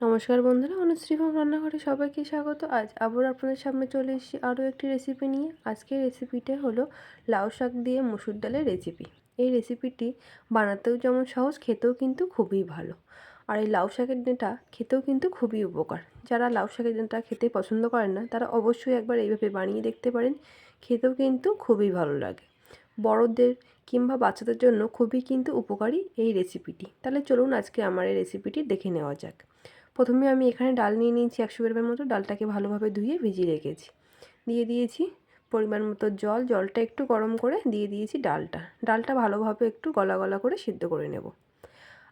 নমস্কার বন্ধুরা, অনুশ্রী হোম রান্নাঘরে সবাইকে স্বাগত। আজ আবার আপনাদের সামনে চলে এসেছি আরও একটি রেসিপি নিয়ে। আজকের রেসিপিটা হলো লাউ শাক দিয়ে মুসুর ডালের রেসিপি এই রেসিপিটি বানাতেও যেমন সহজ, খেতেও কিন্তু খুবই ভালো। আর এই লাউ শাকের ডেঁটা খেতেও কিন্তু খুবই উপকার। যারা লাউ শাকের ডেঁটা খেতে পছন্দ করেন না, তারা অবশ্যই একবার এইভাবে বানিয়ে দেখতে পারেন। খেতেও কিন্তু খুবই ভালো লাগে। বড়দের কিংবা বাচ্চাদের জন্য খুবই কিন্তু উপকারী এই রেসিপিটি তাহলে চলুন আজকে আমার এই রেসিপিটি দেখে নেওয়া যাক। প্রথমে আমি এখানে ডাল নিয়ে নিয়েছি একশো গ্রামের মতো, ডালটাকে ভালোভাবে ধুয়ে ভিজিয়ে রেখেছি। দিয়ে দিয়েছি পরিমাণ মতো জল, জলটা একটু গরম করে দিয়ে দিয়েছি ডালটা। ডালটা ভালোভাবে একটু গলা গলা করে সিদ্ধ করে নেব।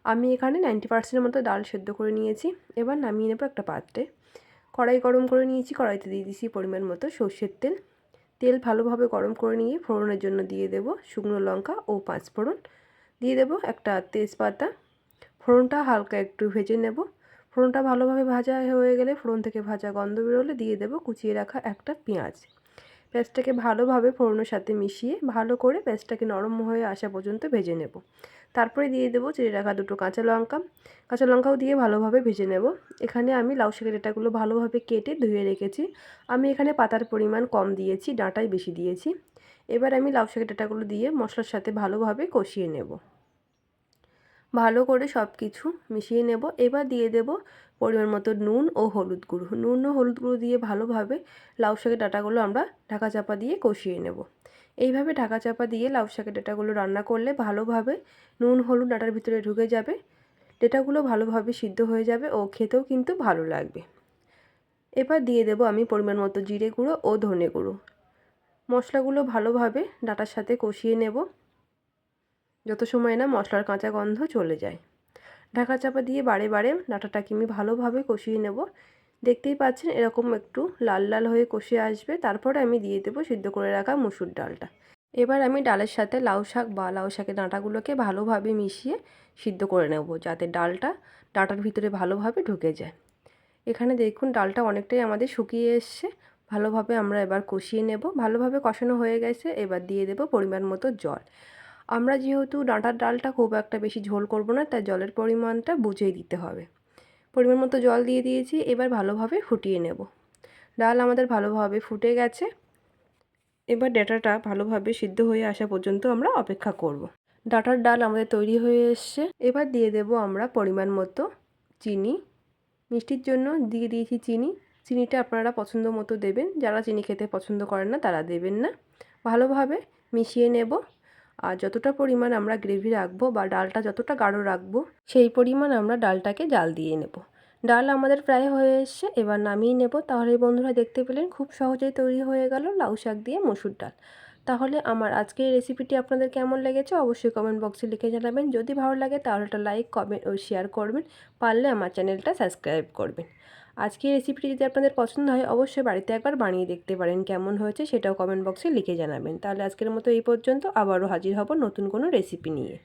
আমি এখানে নাইনটি পার্সেন্টের মতো ডাল সেদ্ধ করে নিয়েছি। এবার নামিয়ে নেব একটা পাত্রে। কড়াই গরম করে নিয়েছি, কড়াইতে দিয়ে দিয়েছি পরিমাণ মতো সর্ষের তেল। তেল ভালোভাবে গরম করে নিয়ে ফোড়নের জন্য দিয়ে দেব শুকনো লঙ্কা ও পাঁচ ফোড়ন দিয়ে দেব একটা তেজপাতা। ফোড়নটা হালকা একটু ভেজে নেব। ফোড়নটা ভালোভাবে ভাজা হয়ে গেলে ফোড়ন থেকে ভাজা গন্ধ বেরোলে দিয়ে দেবো কুচিয়ে রাখা একটা পেঁয়াজ। পেঁয়াজটাকে ভালোভাবে ফোড়নের সাথে মিশিয়ে ভালো করে পেঁয়াজটাকে নরম হয়ে আসা পর্যন্ত ভেজে নেব। তারপরে দিয়ে দেবো চিড়ে রাখা দুটো কাঁচা লঙ্কা। কাঁচা লঙ্কাও দিয়ে ভালোভাবে ভেজে নেব। এখানে আমি লাউ শাকের ডাঁটাগুলো ভালোভাবে কেটে ধুয়ে রেখেছি। আমি এখানে পাতার পরিমাণ কম দিয়েছি, ডাঁটাই বেশি দিয়েছি। এবার আমি লাউ শাকের ডাঁটাগুলো দিয়ে মশলার সাথে ভালোভাবে কষিয়ে নেব। ভালো করে সব কিছু মিশিয়ে নেব। এবার দিয়ে দেব পরিমাণ মতো নুন ও হলুদ গুঁড়ো। নুন ও হলুদ গুঁড়ো দিয়ে ভালোভাবে লাউ শাকের ডাটাগুলো আমরা ঢাকা চাপা দিয়ে কষিয়ে নেব। এইভাবে ঢাকা চাপা দিয়ে লাউ শাকের ডাটাগুলো রান্না করলে ভালোভাবে নুন হলুদ ডাটার ভিতরে ঢুকে যাবে। ডেটাগুলো ভালোভাবে সিদ্ধ হয়ে যাবে ও খেতেও কিন্তু ভালো লাগবে। এবার দিয়ে দেব আমি পরিমাণ মতো জিরে গুঁড়ো ও ধনে গুঁড়ো। মশলাগুলো ভালোভাবে ডাটার সাথে কষিয়ে নেব। যত সময় না মশলার কাঁচা গন্ধ চলে যায়। ঢাকা চাপা দিয়ে বারে বারে ডাঁটাটাকে আমি ভালোভাবে কষিয়ে নেব। দেখতেই পাচ্ছেন এরকম একটু লাল লাল হয়ে কষে আসবে। তারপরে আমি দিয়ে দেবো সিদ্ধ করে রাখা মুসুর ডালটা। এবার আমি ডালের সাথে লাউ শাক বা লাউ শাকের ডাঁটাগুলোকে ভালোভাবে মিশিয়ে সিদ্ধ করে নেব যাতে ডালটা ডাঁটার ভিতরে ভালোভাবে ঢুকে যায়। এখানে দেখুন ডালটা অনেকটাই আমাদের শুকিয়ে এসছে। ভালোভাবে আমরা এবার কষিয়ে নেব। ভালোভাবে কষানো হয়ে গেছে। এবার দিয়ে দেব পরিমাণ মতো জল। আমরা যেহেতু ডাঁটার ডালটা খুব একটা বেশি ঝোল করব না, তাই জলের পরিমাণটা বুঝেই দিতে হবে। পরিমাণ মতো জল দিয়ে দিয়েছি, এবার ভালোভাবে ফুটিয়ে নেব। ডাল আমাদের ভালোভাবে ফুটে গেছে। এবার ডাটাটা ভালোভাবে সিদ্ধ হয়ে আসা পর্যন্ত আমরা অপেক্ষা করব। ডাটার ডাল আমাদের তৈরি হয়ে এসছে। এবার দিয়ে দেব আমরা পরিমাণ মতো চিনি। মিষ্টির জন্য দিয়ে দিয়েছি চিনি। চিনিটা আপনারা পছন্দ মতো দেবেন। যারা চিনি খেতে পছন্দ করেন না, তারা দেবেন না। ভালোভাবে মিশিয়ে নেব। আর যতটা পরিমাণ আমরা গ্রেভি রাখব বা ডালটা যতটা গাঢ় রাখব, সেই পরিমাণ আমরা ডালটাকে জাল দিয়ে নেব। ডাল আমাদের প্রায় হয়ে এসছে, এবার নামিয়ে নেব। তাহলে বন্ধুরা দেখতে পেলেন খুব সহজেই তৈরি হয়ে গেল লাউ শাক দিয়ে মসুর ডাল। তাহলে আমার আজকের এই রেসিপিটি আপনাদের কেমন লেগেছে অবশ্যই কমেন্ট বক্সে লিখে জানাবেন। যদি ভালো লাগে তাহলে একটা লাইক কমেন্ট ও শেয়ার করবেন। পারলে আমার চ্যানেলটা সাবস্ক্রাইব করবেন। আজকের রেসিপিটি যদি আপনাদের পছন্দ হয় অবশ্যই বাড়িতে একবার বানিয়ে দেখতে পারেন কেমন হয়েছে সেটাও কমেন্ট বক্সে লিখে জানাবেন। তাহলে আজকের মতো এই পর্যন্ত। আবারও হাজির হব নতুন কোনো রেসিপি নিয়ে।